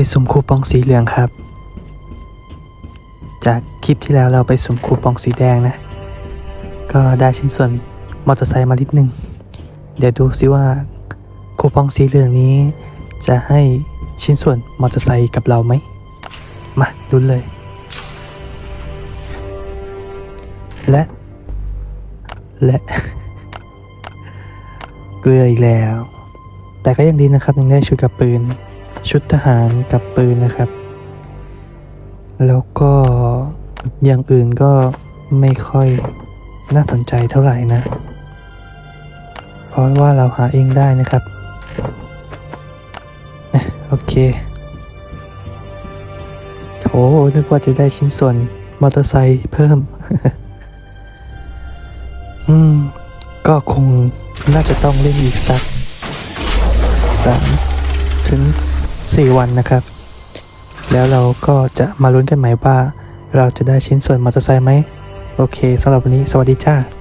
ไปสุ่มคูปองสีเหลืองครับ จากคลิปที่แล้วเราไปสุ่มคูปองสีแดงนะ ก็ได้ชิ้นส่วนมอเตอร์ไซค์มานิดนึง เดี๋ยวดูซิว่าคูปองสีเหลืองนี้ จะให้ชิ้นส่วนมอเตอร์ไซค์กับเราไหม มาลุ้นเลย และ และ เกลืออีกแล้ว แต่ก็ยังดีนะครับยังได้ชุดกับปืน ชุดทหารกับปืนนะครับ แล้วก็อย่างอื่นก็ไม่ค่อยน่าสนใจเท่าไหร่นะ เพราะว่าเราหาเองได้นะครับ โอเคโหนึกว่าจะได้ชิ้นส่วนมอเตอร์ไซค์เพิ่ม อืม ก็คงน่าจะต้องเล่นอีกสักสามถึง สี่วันนะครับ แล้วเราก็จะมาลุ้นกันใหม่ว่า เราจะได้ชิ้นส่วนมอเตอร์ไซค์ไหม โอเคสำหรับวันนี้สวัสดีจ้า